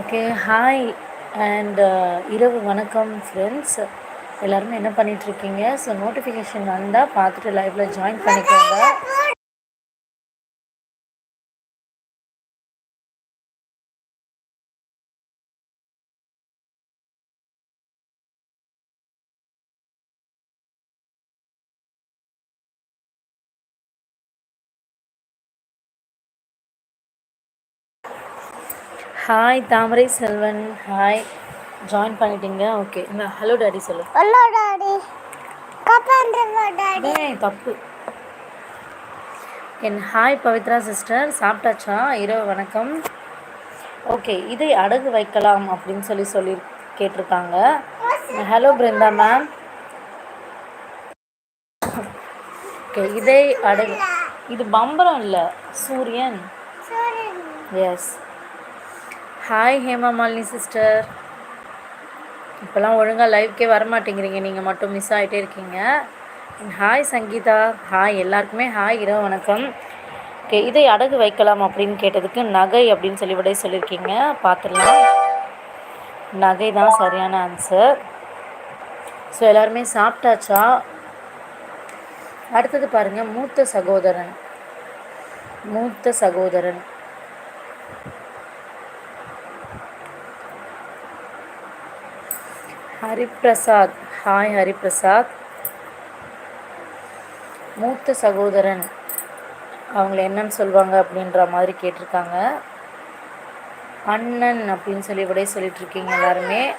Okay hi and இரவு வணக்கம் friends எல்லாருமே என்ன பண்ணிகிட்ருக்கீங்க ஸோ நோட்டிஃபிகேஷன் வந்தால் பார்த்துட்டு லைவில் ஜாயின் பண்ணிக்கோங்க. Hi Thamarai Selvan hi join பண்ணிட்டீங்க? ஓகே இந்த ஹலோ டாடி சொல்லு. ஹலோ டாடி தப்பு. என் ஹாய் பவித்ரா சிஸ்டர் சாப்பிட்டாச்சா? இரவு வணக்கம். ஓகே இதை அடகு வைக்கலாம் அப்படின்னு சொல்லி சொல்லி கேட்டிருக்காங்க. ஹலோ பிருந்தா மேம் ஓகே இதை அடகு இது பம்பரம் இல்லை சூரியன். Yes hi Hema Malini sister இப்போல்லாம் ஒழுங்காக லைவ்க்கே வரமாட்டேங்கிறீங்க. நீங்கள் மட்டும் மிஸ் ஆகிட்டே இருக்கீங்க. ஹாய் சங்கீதா. ஹாய் எல்லாருக்குமே ஹாய் இரவு வணக்கம். ஓகே இதை அடகு வைக்கலாம் அப்படின்னு கேட்டதுக்கு நகை அப்படின்னு சொல்லி விட சொல்லியிருக்கீங்க. பார்த்துடலாம். நகை தான் சரியான ஆன்சர் ஸோ எல்லாருமே சாப்பிட்டாச்சா? அடுத்தது பாருங்கள் மூத்த சகோதரன். மூத்த சகோதரன். ஹரிப்பிரசாத். ஹாய் ஹரிப்பிரசாத். மூத்த சகோதரன். அவங்கள என்னன்னு சொல்லுவாங்க அப்படின்ற மாதிரி கேட்டிருக்காங்க. அண்ணன் அப்படின்னு சொல்லி விட சொல்லிட்டு இருக்கீங்க எல்லாருமே.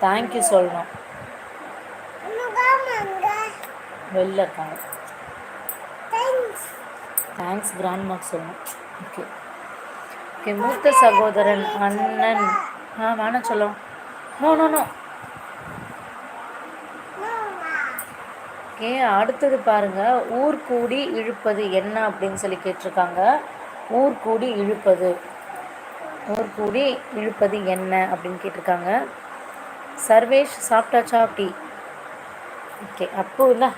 தேங்க்யூ சொல்லணும். வெளில இருக்காங்க. தேங்க்ஸ் கிராண்ட் மார்க் சொல்லணும். ஓகே ஓகே மூத்த சகோதரன் அண்ணன். ஆ வேணாம் சொல்லும் நோ நோ நோ ஓகே அடுத்தது பாருங்க ஊர் கூடி இழுப்பது என்ன அப்படின்னு சொல்லி கேட்டிருக்காங்க. ஊர் கூடி இழுப்பது. ஊர் கூடி இழுப்பது என்ன அப்படின்னு கேட்டிருக்காங்க. சர்வேஷ் சாப்பிட்டாச்சா டீ ஓகே அப்போ இல்லை.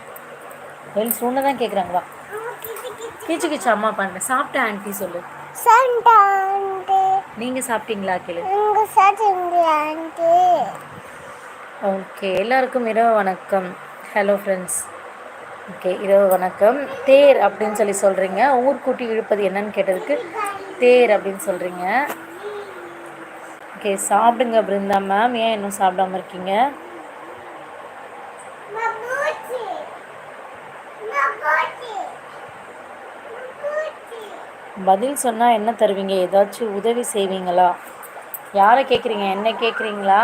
வெளி சூழ்நிலை தான் கேட்குறாங்களா கீச்சு கீச்சு. அம்மா பண்ணுறேன் சாப்பிட்டேன் ஆன்ட்டி சொல்லு. ஆண்டி நீங்கள் சாப்பிட்டீங்களா ஆண்டி. ஓகே எல்லாருக்கும் இரவு வணக்கம். ஹலோ ஃப்ரெண்ட்ஸ் ஓகே இரவு வணக்கம். தேர் அப்படின்னு சொல்லி சொல்கிறீங்க ஊர்க்கூட்டி இழுப்பது என்னன்னு கேட்டதுக்கு தேர் அப்படின்னு சொல்கிறீங்க ஓகே சாப்பிடுங்க பிருந்தா மேம். ஏன் இன்னும் சாப்பிடாம இருக்கீங்க? பதில் சொன்னால் என்ன தருவீங்க? ஏதாச்சும் உதவி செய்வீங்களா? யாரை கேட்குறீங்க என்ன கேட்குறீங்களா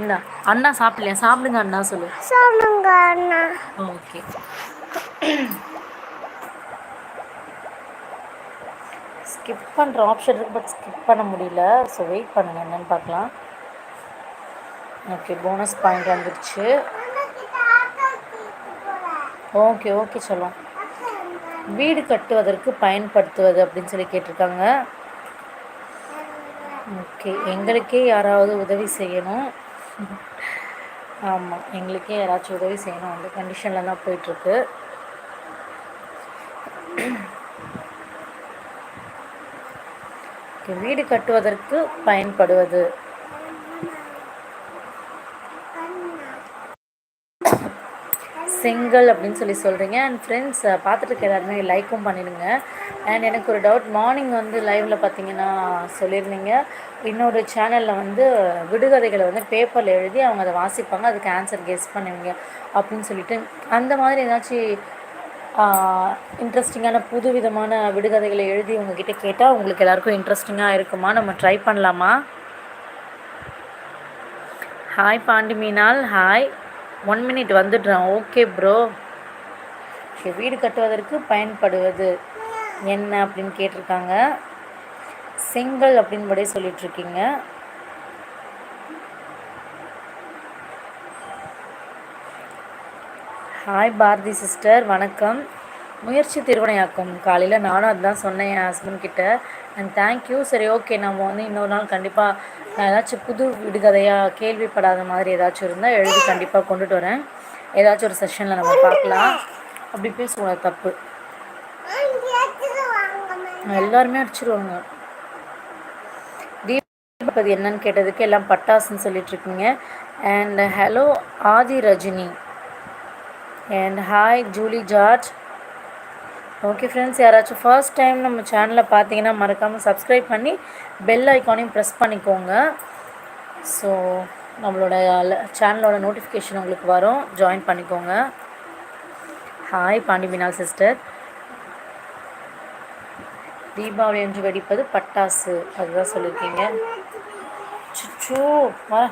இந்தா அண்ணா சாப்பிடலையா? சாப்பிடுங்க அண்ணா சொல்லு. சொல்லுங்க அண்ணா. ஓகே. ஸ்கிப் பண்ணுற ஆப்ஷன் இருக்கு பட் ஸ்கிப் பண்ண முடியல. ஸோ வெயிட் பண்ணுங்க என்னன்னு பார்க்கலாம். ஓகே போனஸ் பாயிண்ட் வந்துடுச்சு ஓகே ஓகே சொல்லும் வீடு கட்டுவதற்கு பயன்படுத்துவது அப்படின்னு சொல்லி கேட்டிருக்காங்க. ஓகே எங்களுக்கே யாராவது உதவி செய்யணும். ஆமாம் எங்களுக்கே யாராச்சும் உதவி செய்யணும். அந்த கண்டிஷனில் தான் போயிட்டுருக்கு. ஓகே வீடு கட்டுவதற்கு பயன்படுவது. செங்கல் அப்படின்னு சொல்லி சொல்கிறீங்க அண்ட் ஃப்ரெண்ட்ஸ் பார்த்துட்டு இருக்க எல்லாருமே லைக்கும் பண்ணிடுங்க. அண்ட் எனக்கு ஒரு டவுட் மார்னிங் வந்து லைவில் பார்த்தீங்கன்னா சொல்லியிருந்தீங்க. இன்னொரு சேனலில் வந்து விடுகதைகளை வந்து பேப்பரில் எழுதி அவங்க அதை வாசிப்பாங்க. அதுக்கு ஆன்சர் கெஸ் பண்ணுவீங்க அப்படின்னு சொல்லிட்டு. அந்த மாதிரி ஏதாச்சும் இன்ட்ரெஸ்டிங்கான புது விதமான விடுகதைகளை எழுதி உங்ககிட்ட கேட்டால் உங்களுக்கு எல்லாருக்கும் இன்ட்ரெஸ்டிங்காக இருக்குமா? நம்ம ட்ரை பண்ணலாமா? Hi Pandi Meenal hi one minute வந்துடுறேன். ஓகே ப்ரோ வீடு கட்டுவதற்கு பயன்படுவது என்ன அப்படின்னு கேட்டிருக்காங்க. செங்கல் அப்படின்படி சொல்லிகிட்ருக்கீங்க ஹாய் பாரதி சிஸ்டர் வணக்கம். முயற்சி திருவினையாக்கும். காலையில் நானும் அதுதான் சொன்னேன் என் ஹஸ்பண்ட் கிட்ட. அண்ட் தேங்க்யூ சரி ஓகே நம்ம வந்து இன்னொரு நாள் கண்டிப்பாக நான் ஏதாச்சும் புது விடுகதையாக கேள்விப்படாத மாதிரி ஏதாச்சும் இருந்தால் எழுதி கண்டிப்பாக கொண்டுட்டு வரேன். ஏதாச்சும் ஒரு செஷனில் நம்ம பார்க்கலாம். அப்படி பேசக்கூடாது தப்பு. எல்லாருமே அடிச்சிருவாங்க. தீபாவளி என்னன்னு கேட்டதுக்கு எல்லாம் பட்டாசுன்னு சொல்லிட்டு இருக்கீங்க. And hello Aadhi Rajini. And hi Julie George. Okay friends யாராச்சும் ஃபர்ஸ்ட் டைம் நம்ம சேனலை பார்த்தீங்கன்னா மறக்காமல் சப்ஸ்கிரைப் பண்ணி பெல் ஐக்கானையும் ப்ரெஸ் பண்ணிக்கோங்க. ஸோ நம்மளோட சேனலோட நோட்டிஃபிகேஷன் உங்களுக்கு வரும். ஜாயின் பண்ணிக்கோங்க. ஹாய் பாண்டி மீனால் சிஸ்டர் தீபாவளி என்று வெடிப்பது பட்டாசு. அதுதான் சொல்லியிருக்கீங்க சுச்சோ வா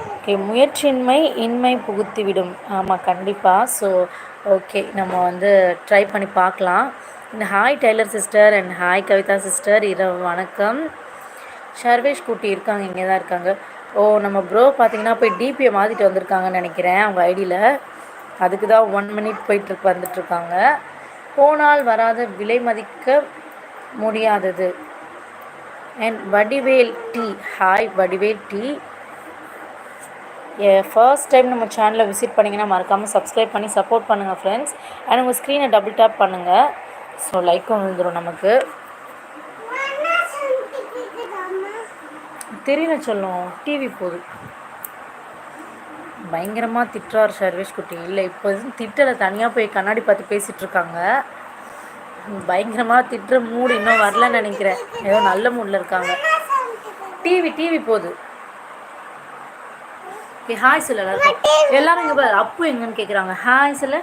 ஓகே முயற்சியின்மை இன்மை புகுத்திவிடும். ஆமாம் கண்டிப்பாக ஸோ ஓகே நம்ம வந்து ட்ரை பண்ணி பார்க்கலாம். இந்த hi Taylor sister and hi Kavitha sister இரவு வணக்கம். ஷர்வேஷ் குட்டி இருக்காங்க இங்கே தான் இருக்காங்க. ஓ நம்ம ப்ரோ பார்த்தீங்கன்னா போய் டிபியை மாற்றிட்டு வந்திருக்காங்கன்னு நினைக்கிறேன் அவங்க ஐடியில் அதுக்கு தான் ஒன் மினிட் போயிட்டு வந்துட்டுருக்காங்க போனால் வராத விலை மதிக்க முடியாதது. And Vadivel D hi Vadivel D first time நம்ம சேனலை விசிட் பண்ணிங்கன்னா மறக்காமல் சப்ஸ்கிரைப் பண்ணி சப்போர்ட் பண்ணுங்கள் ஃப்ரெண்ட்ஸ் அண்ட் உங்கள் ஸ்க்ரீனை டபுள் டேப் பண்ணுங்கள் ஸோ லைக்கும் விழுந்துடும் நமக்கு. தெரியல சொல்லும் டிவி போகுது பயங்கரமாக திட்டுறார் சர்வேஷ் குட்டி. இல்லை இப்போ திட்டலை. தனியாக போய் கண்ணாடி பார்த்து பேசிகிட்டு இருக்காங்க. பயங்கரமாக திட்டுற மூடு இன்னும் வரலன்னு நினைக்கிறேன். ஏதோ நல்ல மூடில் இருக்காங்க. டிவி டிவி போகுது ஓகே ஹாய் சொல்ல எல்லாருக்கும் எல்லாரும் இங்கே பாரு அப்பு எங்கன்னு கேட்குறாங்க ஹாய் சொல்ல.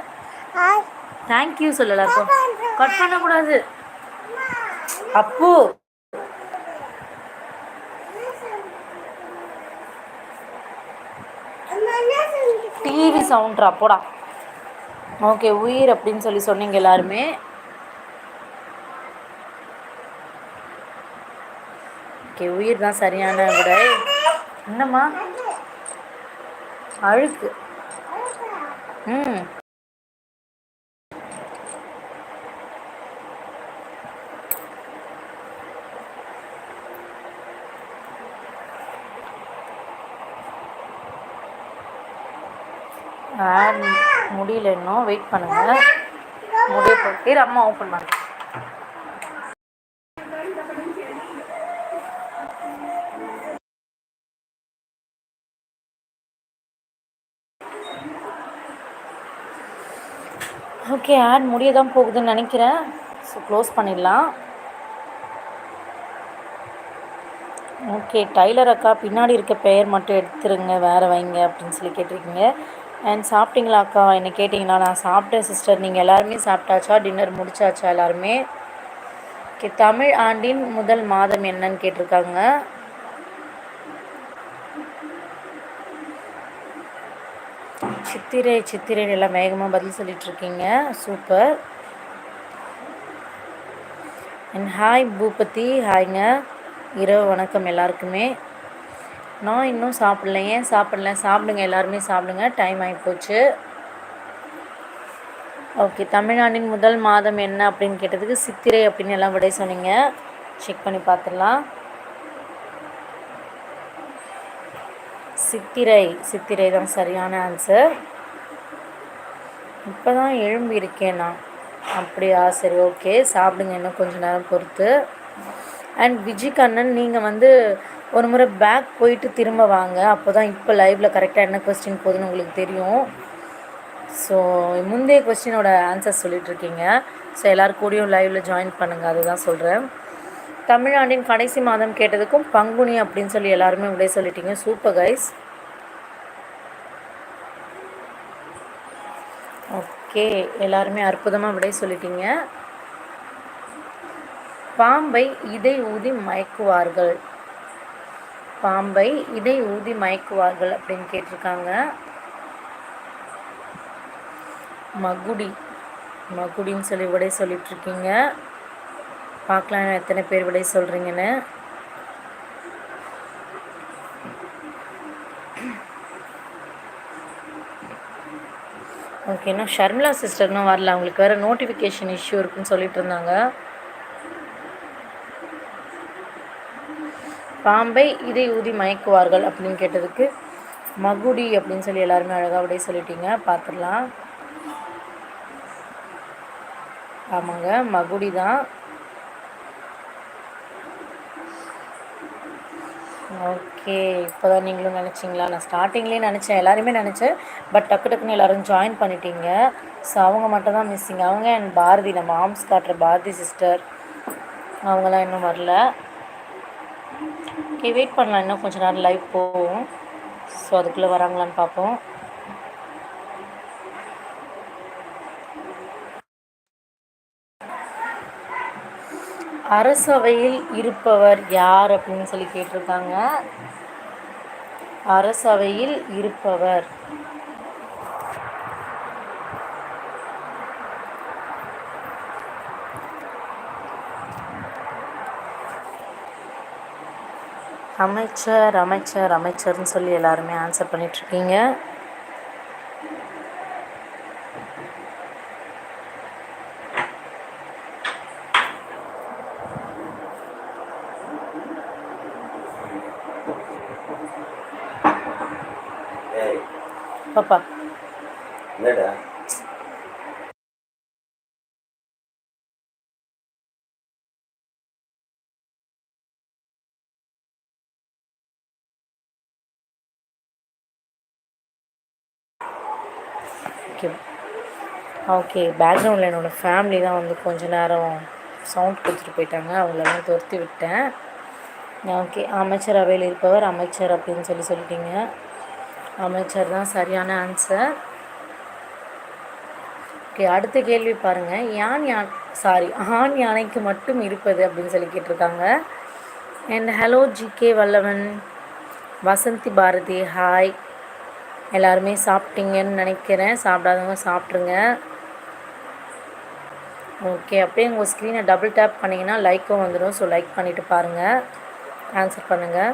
தேங்க்யூ சொல்ல எல்லாருக்கும் கட் பண்ணக்கூடாது. அப்பு. டிவி சவுண்ட்ரா போடா. ஓகே உயிர் அப்படின்னு சொல்லி சொன்னீங்க எல்லாருமே. ஓகே உயிர் தான் சரியான விடை. என்னம்மா? அழுக்கு. ம். முடியல இன்னும். வெயிட் பண்ணுங்க. முடிய போட்டு அம்மா ஓப்பன் பண்ண ஓகே ஆட் முடிய தான் போகுதுன்னு நினைக்கிறேன். ஸோ க்ளோஸ் பண்ணிடலாம். ஓகே டைலர் அக்கா பின்னாடி இருக்க பெயர் மட்டும் எடுத்துருங்க வேறு வைங்க அப்படின்னு சொல்லி கேட்டிருக்கீங்க. அண்ட் சாப்பிட்டீங்களா அக்கா? என்னை கேட்டிங்களா? நான் சாப்பிட்டேன் சிஸ்டர் நீங்கள் எல்லாருமே சாப்பிட்டாச்சா? டின்னர் முடிச்சாச்சா எல்லாருமே? ஓகே தமிழ் ஆண்டின் முதல் மாதம் என்னன்னு கேட்டிருக்காங்க. சித்திரை சித்திரை எல்லாம் வேகமாக பதில் சொல்லிட்டு இருக்கீங்க சூப்பர். And hi Bhoopathi. ஹாய்ங்க இரவு வணக்கம் எல்லாருக்குமே. நான் இன்னும் சாப்பிடல. ஏன் சாப்பிடல? சாப்பிடுங்க எல்லாருமே சாப்பிடுங்க. டைம் ஆகி போச்சு ஓகே தமிழ்நாட்டின் முதல் மாதம் என்ன அப்படின்னு கேட்டதுக்கு சித்திரை அப்படின்னு எல்லாம் விடை சொன்னீங்க. செக் பண்ணி பார்த்துடலாம். சித்திரை சித்திரை தான் சரியான ஆன்சர் இப்போ தான் எழும்பி இருக்கேன் நான். அப்படியா? சரி ஓகே சாப்பிடுங்க இன்னும் கொஞ்சம் நேரம் பொறுத்து. அண்ட் விஜய் கண்ணன் நீங்கள் வந்து ஒரு முறை பேக் போயிட்டு திரும்ப வாங்க. அப்போ தான் இப்போ லைவில் கரெக்டாக என்ன கொஸ்டின் போகுதுன்னு உங்களுக்கு தெரியும். ஸோ முந்தைய கொஸ்டினோட ஆன்சர் சொல்லிகிட்ருக்கீங்க ஸோ எல்லோரும் கூடயும் லைவில் ஜாயின் பண்ணுங்கள் அதுதான் சொல்கிறேன் தமிழ்நாட்டின் கடைசி மாதம் கேட்டதுக்கும் பங்குனி அப்படின்னு சொல்லி எல்லாருமே விடை சொல்லிட்டீங்க. சூப்பர் கைஸ் ஓகே எல்லாருமே அற்புதமாக விடை சொல்லிட்டீங்க. பாம்பை இதை ஊதி மயக்குவார்கள். பாம்பை இதை ஊதி மயக்குவார்கள் அப்படின்னு கேட்டிருக்காங்க. மகுடி மகுடின்னு சொல்லி விடை சொல்லிட்டு இருக்கீங்க பார்க்கலாம் எத்தனை பேர் விடை சொல்கிறீங்கன்னு ஓகே இன்னும் ஷர்மிளா சிஸ்டர்னும் வரல. அவங்களுக்கு வேறு நோட்டிஃபிகேஷன் இஷ்யூ இருக்குன்னு சொல்லிட்டு இருந்தாங்க. பாம்பை இதை ஊதி மயக்குவார்கள் அப்படின்னு கேட்டதுக்கு மகுடி அப்படின்னு சொல்லி எல்லாருமே அழகாக விடைய சொல்லிட்டீங்க. பார்த்துடலாம். ஆமாங்க மகுடி தான் ஓகே. இப்போ தான் நீங்களும் நினச்சிங்களா? நான் ஸ்டார்டிங்லேயே நினச்சேன். எல்லாருமே நினச்சேன் பட் டக்கு டக்குன்னு எல்லோரும் ஜாயின் பண்ணிட்டீங்க. ஸோ அவங்க மட்டும் தான் மிஸ்ஸிங் அவங்க அண்ட் பாரதி நம்ம ஆர்ம்ஸ் காட்டுற பாரதி சிஸ்டர் அவங்களாம் இன்னும் வரல. ஓகே வெயிட் பண்ணலாம். இன்னும் கொஞ்சம் நேரம் லைவ் போகும். ஸோ அதுக்குள்ளே வராங்களான்னு பார்ப்போம். அரசவையில் இருப்பவர் யார் அப்படின்னு சொல்லி கேட்டிருக்காங்க. அரசவையில் இருப்பவர். அமைச்சர் அமைச்சர் அமைச்சர்னு சொல்லி எல்லாருமே ஆன்சர் பண்ணிகிட்ருக்கீங்க பாப்பா. என்னடா? ஓகே ஓகே பேக்ரவுண்டில் என்னோடய ஃபேமிலி தான் வந்து கொஞ்ச நேரம் சவுண்ட் கொடுத்துட்டு போயிட்டாங்க. அவங்களெல்லாம் துரத்தி விட்டேன். ஓகே அமைச்சர் அவையில் இருப்பவர் அமைச்சர் அப்படின்னு சொல்லி சொல்லிட்டீங்க. அமைச்சர் தான் சரியான ஆன்சர் ஓகே அடுத்த கேள்வி பாருங்கள் யான் யான் சாரி ஆண் யானைக்கு மட்டும் இருப்பது அப்படின்னு சொல்லி கேட்டிருக்காங்க. And hello GK Vallavan. Vasanthi Bharathi hi எல்லாருமே சாப்பிட்டீங்கன்னு நினைக்கிறேன். சாப்பிடாதவங்க சாப்பிட்ருங்க ஓகே அப்படியே உங்கள் ஸ்க்ரீனை டபுள் டேப் பண்ணிங்கன்னா லைக்கும் வந்துடும் ஸோ லைக் பண்ணிவிட்டு பாருங்கள் ஆன்சர் பண்ணுங்கள்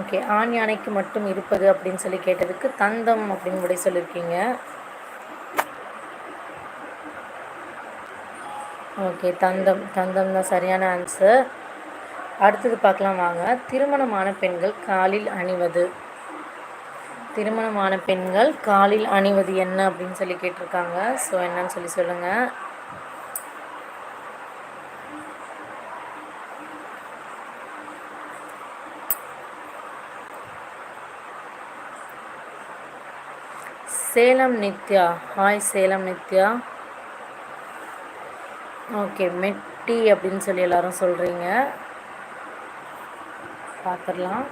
ஓகே ஆண் யானைக்கு மட்டும் இருப்பது அப்படின்னு சொல்லி கேட்டதுக்கு தந்தம் அப்படின்னு கூட சொல்லியிருக்கீங்க ஓகே தந்தம் தந்தம் தான் சரியான ஆன்சர் அடுத்தது பார்க்கலாம் வாங்க. திருமணமான பெண்கள் காலில் அணிவது. திருமணமான பெண்கள் காலில் அணிவது என்ன அப்படின்னு சொல்லி கேட்டிருக்காங்க. ஸோ என்னன்னு சொல்லி சொல்லுங்கள் சேலம் நித்யா. ஹாய் சேலம் நித்யா. ஓகே மெட்டி அப்படின்னு சொல்லி எல்லாரும் சொல்கிறீங்க பார்த்துடலாம்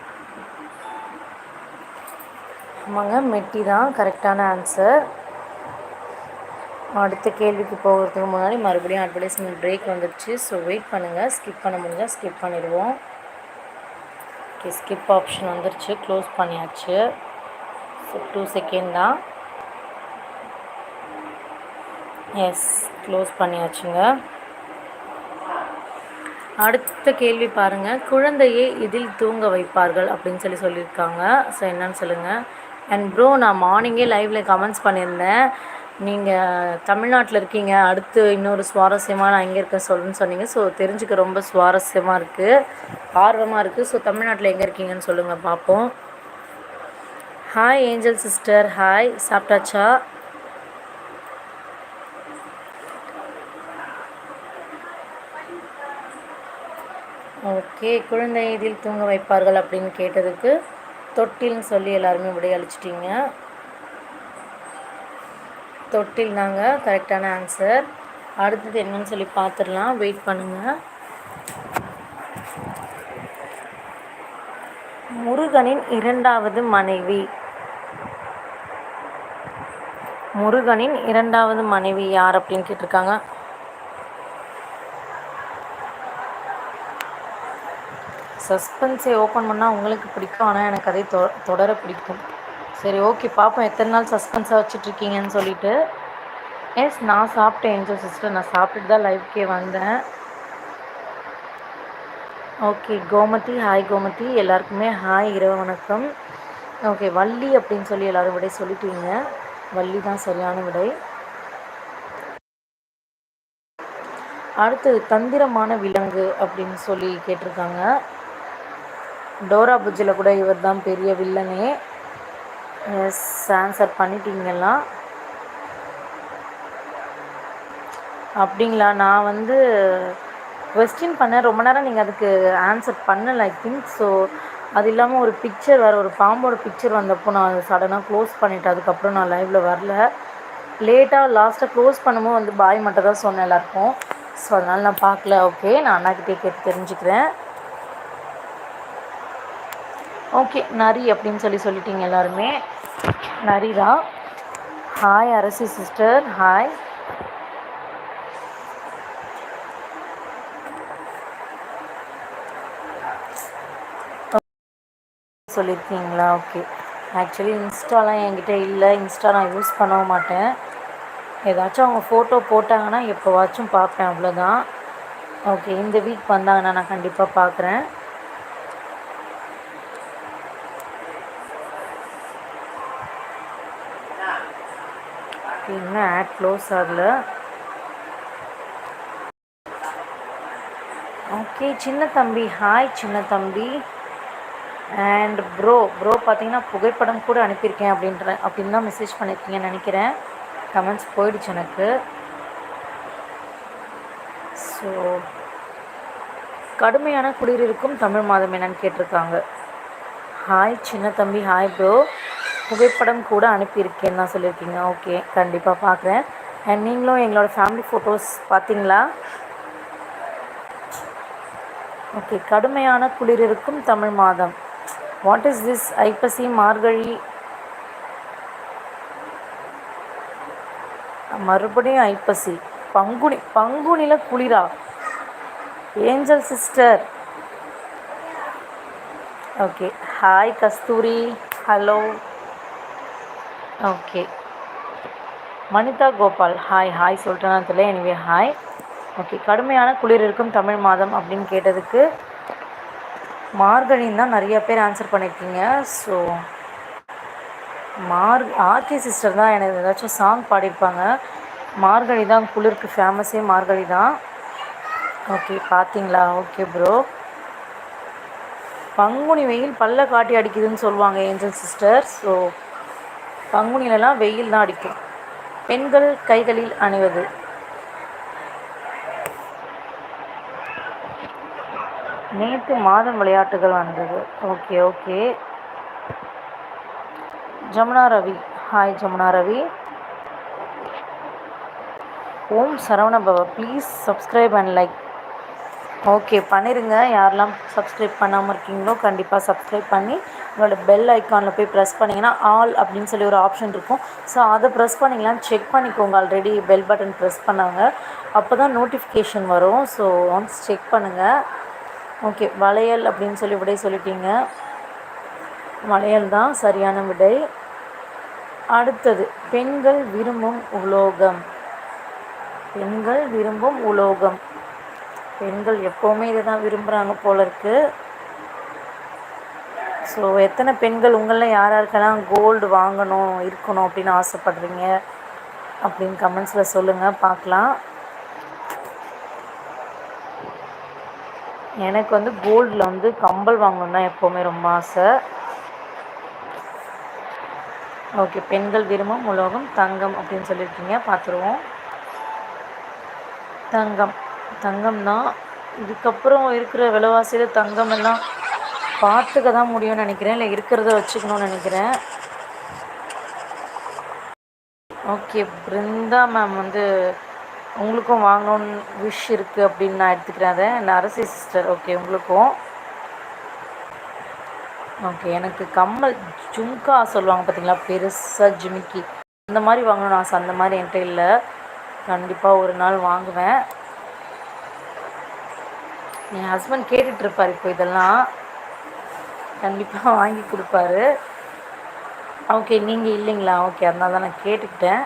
ஆமாங்க மெட்டி தான் கரெக்டான ஆன்சர் அடுத்த கேள்விக்கு போகிறதுக்கு முன்னாடி மறுபடியும் அட்வர்டைஸ்மெண்ட் பிரேக் வந்துடுச்சு ஸோ வெயிட் பண்ணுங்கள் ஸ்கிப் பண்ண முடிஞ்சால் ஸ்கிப் பண்ணிடுவோம். ஓகே ஸ்கிப் ஆப்ஷன் வந்துருச்சு. க்ளோஸ் பண்ணியாச்சு. ஸோ டூ செகண்ட் தான். எஸ் க்ளோஸ் பண்ணியாச்சுங்க. அடுத்த கேள்வி பாருங்கள் குழந்தையை இதில் தூங்க வைப்பார்கள் அப்படின்னு சொல்லி சொல்லியிருக்காங்க. ஸோ என்னன்னு சொல்லுங்கள் அண்ட் ப்ரோ நான் மார்னிங்கே லைவில் கமெண்ட்ஸ் பண்ணியிருந்தேன். நீங்கள் தமிழ்நாட்டில் இருக்கீங்க. அடுத்து இன்னொரு சுவாரஸ்யமாக நான் எங்கே இருக்கேன் சொல்லுன்னு சொன்னீங்க. ஸோ தெரிஞ்சுக்க ரொம்ப சுவாரஸ்யமாக இருக்குது ஆர்வமாக இருக்குது ஸோ தமிழ்நாட்டில் எங்கே இருக்கீங்கன்னு சொல்லுங்கள் பார்ப்போம் ஹாய் ஏஞ்சல் சிஸ்டர் ஹாய் சாப்பிட்டாச்சா? ஓகே குழந்தை இதில் தூங்க வைப்பார்கள் அப்படின்னு கேட்டதுக்கு தொட்டில்னு சொல்லி எல்லாருமே விடையளிச்சிட்டிங்க தொட்டில் தாங்க கரெக்டான ஆன்சர். அடுத்தது என்னன்னு சொல்லி பார்த்துடலாம் வெயிட் பண்ணுங்கள் முருகனின் இரண்டாவது மனைவி. முருகனின் இரண்டாவது மனைவி யார் அப்படின்னு கேட்டிருக்காங்க. சஸ்பென்ஸை ஓப்பன் பண்ணால் உங்களுக்கு பிடிக்கும். ஆனால் எனக்கு அதை தொ தொடர பிடிக்கும். சரி ஓகே பார்ப்போம் எத்தனை நாள் சஸ்பென்ஸாக வச்சுட்ருக்கீங்கன்னு சொல்லிட்டு. எஸ் நான் சாப்பிட்டேன் ஏஞ்சல் சிஸ்டர். நான் சாப்பிட்டுட்டு தான் லைஃப்கே வந்தேன். ஓகே கோமதி. ஹாய் கோமதி. எல்லாருக்குமே ஹாய் இரவு வணக்கம். ஓகே வள்ளி அப்படின்னு சொல்லி எல்லோரும் விடை சொல்லிட்டீங்க. வள்ளி தான் சரியான விடை. அடுத்தது தந்திரமான விலங்கு அப்படின்னு சொல்லி கேட்டிருக்காங்க. டோரா புஜ்ஜில் கூட இவர் தான் பெரிய வில்லனே. எஸ் ஆன்சர் பண்ணிட்டீங்களா? அப்படிங்களா? நான் வந்து கொஸ்டின் பண்ணேன் ரொம்ப நேரம் நீங்கள் அதுக்கு ஆன்சர் பண்ணலை ஐ திங்க் ஸோ அது இல்லாமல் ஒரு பிக்சர் வேறு ஒரு பாம்போட பிக்சர் வந்தப்போ நான் அதை சடனாக க்ளோஸ் பண்ணிட்டேன். அதுக்கப்புறம் நான் லைவில் வரல. லேட்டாக லாஸ்ட்டாக க்ளோஸ் பண்ணும்போது வந்து பாய் மட்டும் தான் சொன்னேன் எல்லாருக்கும். ஸோ அதனால் நான் பார்க்கல. ஓகே நான் அண்ணாக்கிட்டே கேட்டு தெரிஞ்சுக்கிறேன். ஓகே நரி அப்படின்னு சொல்லி சொல்லிட்டீங்க எல்லாருமே. நரி தான் ஹாய் அரசி சிஸ்டர் ஹாய் சொல்லியிருக்கீங்களா ஓகே ஆக்சுவலி இன்ஸ்டாலாம் என்கிட்ட இல்லை. இன்ஸ்டா நான் யூஸ் பண்ணவும் மாட்டேன். ஏதாச்சும் அவங்க ஃபோட்டோ போட்டாங்கன்னா எப்போவாச்சும் பார்ப்பேன் அவ்வளோதான் ஓகே இந்த வீக் வந்தாங்கன்னா நான் கண்டிப்பாக பார்க்குறேன். பார்த்தீங்கன்னா ஆட் க்ளோஸ் ஆகல ஓகே சின்ன தம்பி ஹாய் சின்ன தம்பி. அண்ட் ப்ரோ ப்ரோ பார்த்தீங்கன்னா புகைப்படம் கூட அனுப்பியிருக்கேன் அப்படின்ற அப்படின்னு தான் மெசேஜ் பண்ணியிருக்கீங்கன்னு நினைக்கிறேன். கமெண்ட்ஸ் போயிடுச்சு எனக்கு. ஸோ கடுமையான குளிர் இருக்கும் தமிழ் மாதம் என்னன்னு கேட்டிருக்காங்க. ஹாய் சின்ன தம்பி ஹாய் ப்ரோ புகைப்படம் கூட அனுப்பியிருக்கேன் தான் சொல்லியிருக்கீங்க. ஓகே கண்டிப்பாக பார்க்குறேன் அண்ட் நீங்களும் எங்களோட ஃபேமிலி ஃபோட்டோஸ் பார்த்தீங்களா ஓகே கடுமையான குளிர் இருக்கும் தமிழ் மாதம். வாட் இஸ் திஸ் ஐப்பசி மார்கழி. மறுபடியும் ஐப்பசி. பங்குனி பங்குனியில் குளிரா? Angel sister okay hi Kasthuri. Hello okay Vanitha Gopal hi hi சொல்கிறேன் தெரியல. எனவே ஹாய் ஓகே கடுமையான குளிர் இருக்கும் தமிழ் மாதம் அப்படின்னு கேட்டதுக்கு மார்கழின்னு தான் நிறைய பேர் ஆன்சர் பண்ணியிருக்கீங்க ஸோ மார் ஆர்கே சிஸ்டர் தான் எனக்கு ஏதாச்சும் சாங் பாடியிருப்பாங்க. மார்கழி தான் குளிருக்கு ஃபேமஸே மார்கழி தான். ஓகே பார்த்தீங்களா ஓகே ப்ரோ பங்குனி வெயில் பல்ல காட்டி அடிக்குதுன்னு சொல்லுவாங்க ஏஞ்சல் சிஸ்டர் ஸோ பங்குனிலலாம் வெயில் தான் அடிக்கும். பெண்கள் கைகளில் அணிவது. நேற்று மாதம் விளையாட்டுகள் வந்தது. Okay okay. Jamuna Ravi. Hi Jamuna Ravi. Om Saravana Bhava. Please subscribe and like okay பண்ணிடுங்க யாரெல்லாம் சப்ஸ்கிரைப் பண்ணாமல் இருக்கீங்களோ கண்டிப்பாக சப்ஸ்கிரைப் பண்ணி உங்களோட பெல் ஐக்கானில் போய் ப்ரெஸ் பண்ணிங்கன்னா ஆல் அப்படின்னு சொல்லி ஒரு ஆப்ஷன் இருக்கும். ஸோ அதை ப்ரெஸ் பண்ணிங்களான்னு செக் பண்ணிக்கோங்க. ஆல்ரெடி பெல் பட்டன் ப்ரெஸ் பண்ணாங்க. அப்போ தான் நோட்டிஃபிகேஷன் வரும். ஸோ ஒன்ஸ் செக் பண்ணுங்கள் ஓகே வளையல் அப்படின்னு சொல்லி விடை சொல்லிட்டீங்க. வளையல் தான் சரியான விடை. அடுத்தது பெண்கள் விரும்பும் உலோகம். பெண்கள் விரும்பும் உலோகம். பெண்கள் எப்போவுமே இதை தான் விரும்புகிறாங்க போல இருக்குது ஸோ எத்தனை பெண்கள் உங்களில் யார் யாருக்கெல்லாம் கோல்டு வாங்கணும் இருக்கணும் அப்படின்னு ஆசைப்படுறீங்க? அப்படின்னு கமெண்ட்ஸில் சொல்லுங்கள் பார்க்கலாம். எனக்கு வந்து கோல்டில் வந்து கம்பல் வாங்கணும் தான் எப்போவுமே ரொம்ப ஆசை. ஓகே பெண்கள் விரும்பும் உலோகம் தங்கம் அப்படின்னு சொல்லியிருக்கீங்க பார்த்துருவோம். தங்கம். தங்கம் தான் இதுக்கப்புறம் இருக்கிற விலைவாசியில் தங்கம் எல்லாம் பார்த்துக்க தான் முடியும்னு நினைக்கிறேன். இல்லை இருக்கிறத வச்சுக்கணும்னு நினைக்கிறேன். ஓகே பிருந்தா மேம் வந்து உங்களுக்கும் வாங்கணும்னு விஷ் இருக்குது அப்படின்னு நான் எடுத்துக்கிறேன் அதை. என் அரசி சிஸ்டர் ஓகே உங்களுக்கும். ஓகே எனக்கு கம்மல் ஜும்கா சொல்லுவாங்க பார்த்தீங்களா பெருசாக ஜிமிக்கி. அந்த மாதிரி வாங்கணும்னு ஆசை அந்த மாதிரி என்கிட்ட இல்லை. கண்டிப்பாக ஒரு நாள் வாங்குவேன். என் ஹஸ்பண்ட் கேட்டுட்ருப்பார் இப்போ இதெல்லாம். கண்டிப்பாக வாங்கி கொடுப்பாரு. ஓகே நீங்கள் இல்லைங்களா? ஓகே அதனால தான் நான் கேட்டுக்கிட்டேன்.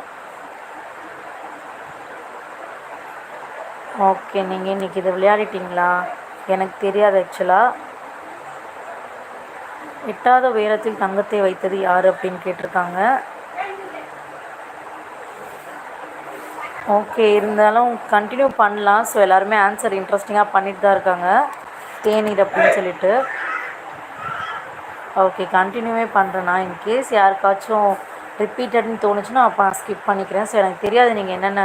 ஓகே நீங்கள் இன்றைக்கி இதை விளையாடிட்டிங்களா? எனக்கு தெரியாது ஆக்சுவலாக எட்டாவது உயரத்தில் தங்கத்தை வைத்தது யார் அப்படின்னு கேட்டிருக்காங்க. ஓகே இருந்தாலும் கண்டினியூ பண்ணலாம். ஸோ எல்லாருமே ஆன்சர் இன்ட்ரெஸ்டிங்காக பண்ணிட்டு தான் இருக்காங்க. தேநீர் அப்படின்னு சொல்லிட்டு. ஓகே கண்டினியூவே பண்ணுறேண்ணா இன்கேஸ் யாருக்காச்சும் ரிப்பீட்டட்னு தோணுச்சுன்னா அப்போ நான் ஸ்கிப் பண்ணிக்கிறேன். ஸோ எனக்கு தெரியாது நீங்கள் என்னென்ன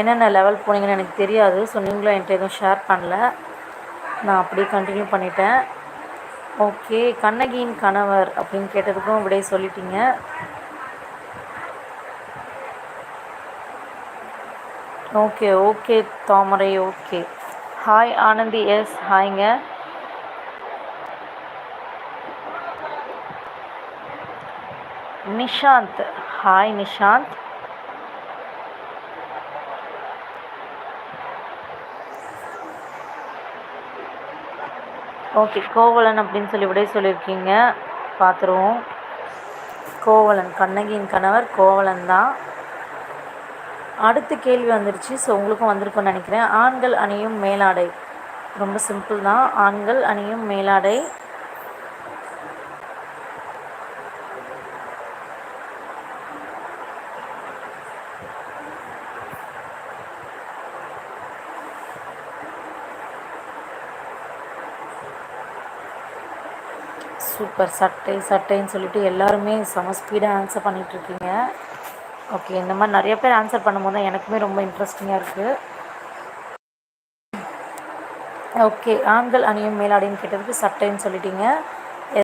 என்னென்ன லெவல் போனீங்கன்னு எனக்கு தெரியாது. ஸோ நீங்களும் என்கிட்ட எதுவும் ஷேர் பண்ணல. நான் அப்படியே கண்டினியூ பண்ணிட்டேன். ஓகே கண்ணகியின் கணவர் அப்படின்னு கேட்டதுக்கும் விடை சொல்லிட்டீங்க. ஓகே ஓகே தாமரை ஓகே. ஹாய் ஆனந்தி எஸ் ஹாய்ங்க நிஷாந்த் ஹாய் நிஷாந்த். ஓகே கோவலன் அப்படின்னு சொல்லி விடை சொல்லியிருக்கீங்க. பார்த்துருவோம். கோவலன் கண்ணகியின் கணவர் கோவலன் தான். அடுத்த கேள்வி வந்துருச்சு. ஸோ உங்களுக்கும் வந்திருக்கும்னு நினைக்கிறேன். ஆண்கள் அணியும் மேலாடை. ரொம்ப சிம்பிள் தான். ஆண்கள் அணியும் மேலாடை. சூப்பர் சட்டை சட்டைன்னு சொல்லிட்டு எல்லாருமே செம ஸ்பீடாக ஆன்சர் பண்ணிகிட்ருக்கீங்க ஓகே இந்த மாதிரி நிறைய பேர் ஆன்சர் பண்ணும்போது தான் எனக்குமே ரொம்ப இன்ட்ரெஸ்டிங்காக இருக்குது ஓகே ஆண்கள் அணியும் மேலாடைன்னு கேட்டதுக்கு சட்டைன்னு சொல்லிட்டீங்க.